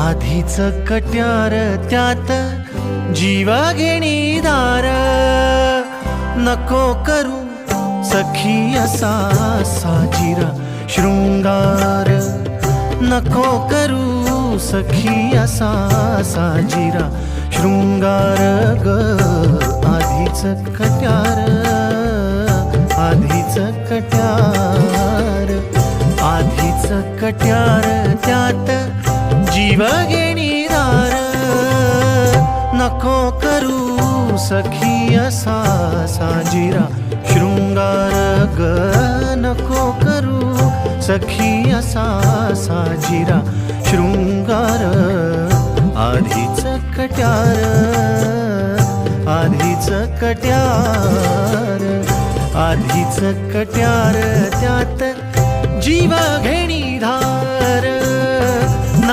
आधीच कट्यार त्यात जीवा घेणी दार. नको करू सखी असा साजिरा शृंगार. नको करू सखी असा साजिरा शृंगार ग. आधीच कट्यार आधीच कट्यार आधीच कट्यार त्यात जीव दार नको करू सखी असा साजिरा. शृंगार ग नको करू सखी असा साजिरा. शृंगार आधीच कट्यार आधीच कट्यार आधीच कट्यार. त्यात जीव घे